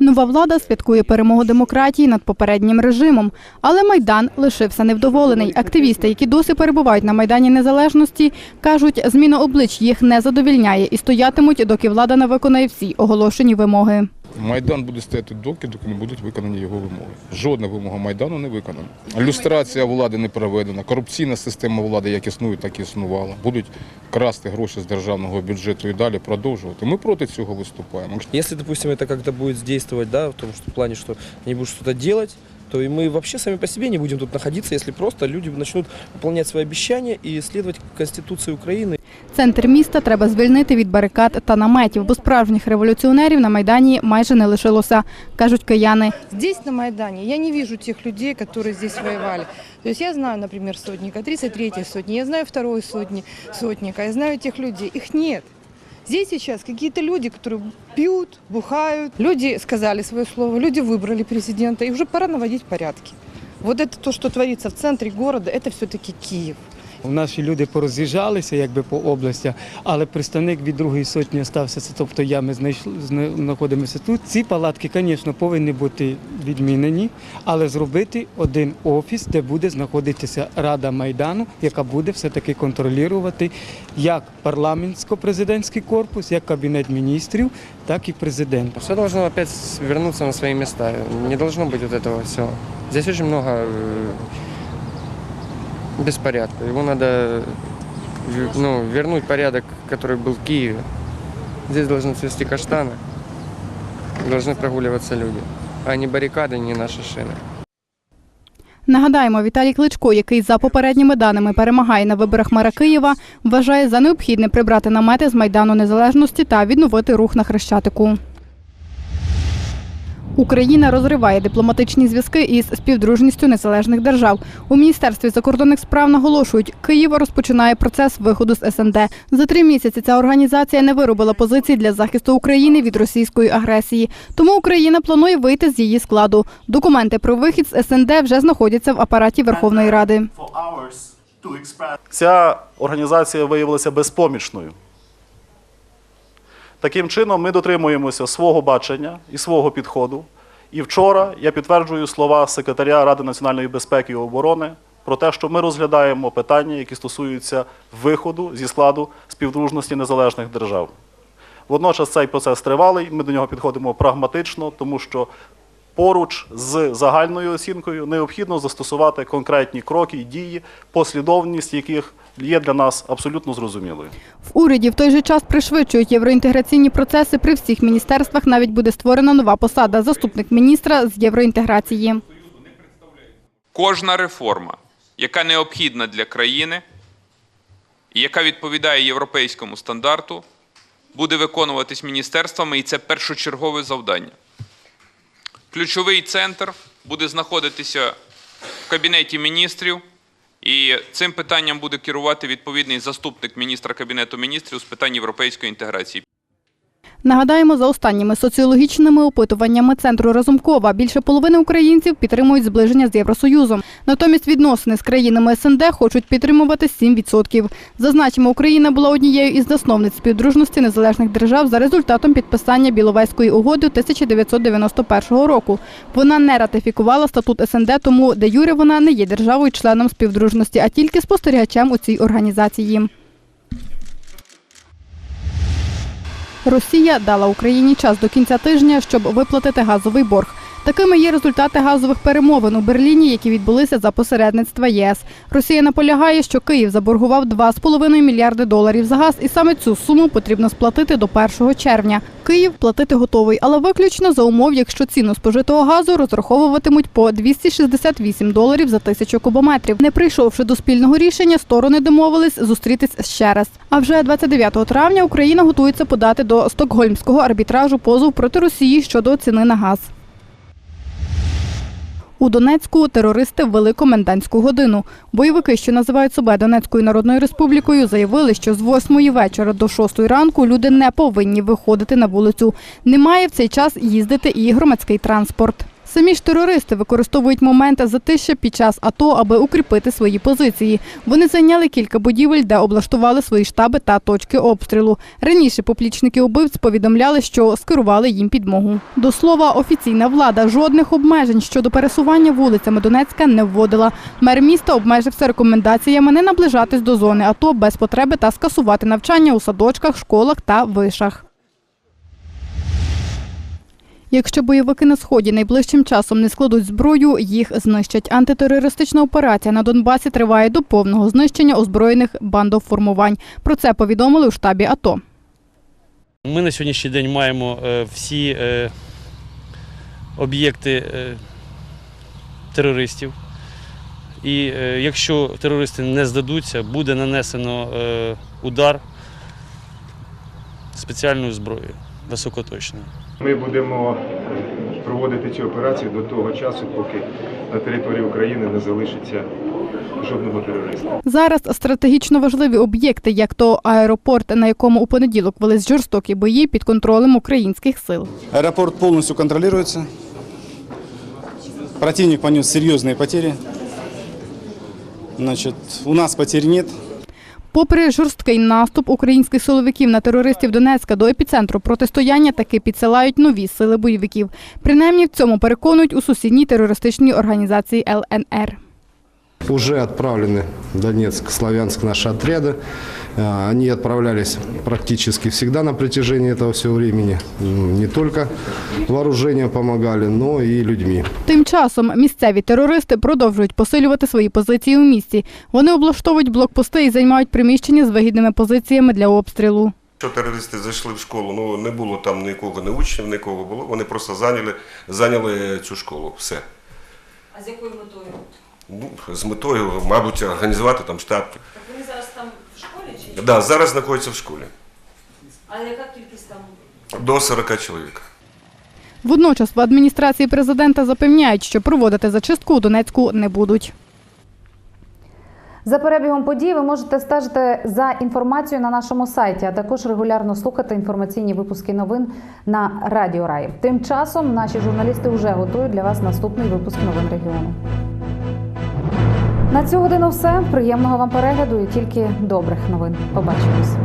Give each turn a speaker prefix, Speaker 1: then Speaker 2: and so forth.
Speaker 1: Нова влада святкує перемогу демократії над попереднім режимом, але майдан лишився невдоволений. Активісти, які досі перебувають на майдані незалежності, кажуть, зміна облич їх не задовільняє і стоятимуть, доки влада не виконає всі оголошені вимоги.
Speaker 2: Майдан буде стояти доки, доки не будуть виконані його вимоги. Жодна вимога Майдану не виконана. Люстрація влади не проведена, корупційна система влади як існує, так і існувала. Будуть красти гроші з державного бюджету і далі продовжувати. Ми проти цього виступаємо.
Speaker 3: Если, допустим, это как-то будет действовать, да, в том что, в плане, что они будут что-то делать, то и мы вообще сами по себе не будем тут находиться, если просто люди начнут выполнять свои обещания и следовать Конституции Украины.
Speaker 1: Центр міста треба звільнити від барикад та наметів, бо справжніх революціонерів на майдані майже не лишилося, кажуть кияни.
Speaker 4: Здесь, на Майдане, я не вижу тех людей, которые здесь воевали. То есть я знаю, например, сотника, 33-й сотни, я знаю второй сотни, сотника, я знаю тех людей. Их нет. Здесь сейчас какие-то люди, которые пьют, бухают. Люди сказали свое слово, люди выбрали президента, и уже пора наводить порядки. Вот это то, что творится в центре города, это все-таки Киев.
Speaker 5: Наші люди пороз'їжджалися якби по областях, але представник від другої сотні стався. Це тобто я ми знайшли зна- знаходимося тут. Ці палатки, звісно, повинні бути відмінені, але зробити один офіс, де буде знаходитися Рада Майдану, яка буде все-таки контролювати як парламентсько-президентський корпус, як кабінет міністрів, так і президент.
Speaker 6: Все должно опять вернуться на свои места. Не должно быть вот этого всего. Здесь очень много э, беспорядка. Его надо э, ну, вернуть порядок, который был в Киеве. Здесь должны цвести каштаны, должны прогуливаться люди, а не баррикады, не наши шины.
Speaker 1: Нагадаємо, Віталій Кличко, який за попередніми даними перемагає на виборах мера Києва, вважає за необхідне прибрати намети з майдану незалежності та відновити рух на хрещатику. Україна розриває дипломатичні зв'язки із співдружністю незалежних держав. У міністерстві закордонних справ наголошують, Київ розпочинає процес виходу з СНД. За три місяці ця організація не виробила позицій для захисту України від російської агресії. Тому Україна планує вийти з її складу. Документи про вихід з СНД вже знаходяться в апараті Верховної Ради.
Speaker 7: Ця організація виявилася безпомічною. Таким чином, ми дотримуємося свого бачення і свого підходу. І вчора я підтверджую слова секретаря Ради національної безпеки і оборони про те, що ми розглядаємо питання, які стосуються виходу зі складу співдружності незалежних держав. Водночас цей процес тривалий, ми до нього підходимо прагматично, тому що поруч з загальною оцінкою необхідно застосувати конкретні кроки і дії, послідовність яких є для нас абсолютно зрозумілою.
Speaker 1: В уряді в той же час пришвидшують євроінтеграційні процеси. При всіх міністерствах навіть буде створена нова посада заступник міністра з євроінтеграції.
Speaker 8: Кожна реформа, яка необхідна для країни і яка відповідає європейському стандарту, буде виконуватись міністерствами, і це першочергове завдання. Ключовий центр буде знаходитися в кабінеті міністрів, і цим питанням буде керувати відповідний заступник міністра кабінету міністрів з питань європейської інтеграції.
Speaker 1: Нагадаємо, за останніми соціологічними опитуваннями центру Разумкова більше половини українців підтримують зближення з Євросоюзом. Натомість відносини з країнами СНД хочуть підтримувати 7%. Зазначимо, Україна була однією із засновниць співдружності незалежних держав за результатом підписання Біловезької угоди 1991 року. Вона не ратифікувала статут СНД, тому де юре вона не є державою-членом співдружності, а тільки спостерігачем у цій організації. Росія дала Україні час до кінця тижня, щоб виплатити газовий борг. Такими є результати газових перемовин у Берліні, які відбулися за посередництва ЄС. Росія наполягає, що Київ заборгував 2,5 мільярди доларів за газ, і саме цю суму потрібно сплатити до 1 червня. Київ платити готовий, але виключно за умов, якщо ціну спожитого газу розраховуватимуть по 268 доларів за тисячу кубометрів. Не прийшовши до спільного рішення, сторони домовились зустрітись ще раз. А вже 29 травня Україна готується подати до стокгольмського арбітражу позов проти Росії щодо ціни на газ. У Донецьку терористи ввели комендантську годину. Бойовики, що називають себе Донецькою Народною Республікою, заявили, що з 8 вечора до 6 ранку люди не повинні виходити на вулицю. Немає в цей час їздити і громадський транспорт. Самі ж терористи використовують моменти затища під час АТО, аби укріпити свої позиції. Вони зайняли кілька будівель, де облаштували свої штаби та точки обстрілу. Раніше поплічники убивць повідомляли, що скерували їм підмогу. До слова, офіційна влада жодних обмежень щодо пересування вулицями Донецька не вводила. Мер міста обмежився рекомендаціями не наближатись до зони АТО без потреби та скасувати навчання у садочках, школах та вишах. Якщо бойовики на сході найближчим часом не складуть зброю, їх знищать. Антитерористична операція на Донбасі триває до повного знищення озброєних бандоформувань. Про це повідомили у штабі АТО.
Speaker 9: Ми на сьогоднішній день маємо е, всі е, об'єкти е, терористів. І якщо терористи не здадуться, буде нанесено удар спеціальною зброєю високоточною.
Speaker 10: Ми будемо проводити цю операцію до того часу, поки на території України не залишиться жодного терориста.
Speaker 1: Зараз стратегічно важливі об'єкти, як то аеропорт, на якому у понеділок велись жорстокі бої під контролем українських сил.
Speaker 11: Аэропорт полностью контролируется. Противник понес серьезные потери. Значит, у нас потерь нет.
Speaker 1: Попри жорсткий наступ українських силовиків на терористів Донецька до епіцентру протистояння таки підсилають нові сили бойовиків. Принаймні в цьому переконують у сусідній терористичній організації ЛНР.
Speaker 12: Уже відправлені в Донецьк, Славянск наші отряды. Они отправлялись практически всегда на протяжении этого всего времени. Не только вооружением помогали, но и людьми.
Speaker 1: Тим часом місцеві терористи продовжують посилювати свої позиції у місті. Вони облаштовують блокпости і займають приміщення з вигідними позиціями для обстрілу.
Speaker 13: Що терористи зайшли в школу, ну не було там нікого, не учнів, нікого було. Вони просто зайняли, зайняли цю школу. Все.
Speaker 14: А з якою метою?
Speaker 13: Ну, з метою, мабуть, організувати там штаб.
Speaker 14: Так вони зараз там школі чи?
Speaker 13: Да, зараз знаходяться в школі.
Speaker 14: А яка кількість там?
Speaker 13: До 40 чоловік.
Speaker 1: Водночас в адміністрації президента запевняють, що проводити зачистку у Донецьку не будуть.
Speaker 15: За перебігом подій ви можете стежити за інформацією на нашому сайті, а також регулярно слухати інформаційні випуски новин на Радіо Рай. Тим часом наші журналісти вже готують для вас наступний випуск новин регіону. На цю годину все. Приємного вам перегляду і тільки добрих новин. Побачимось.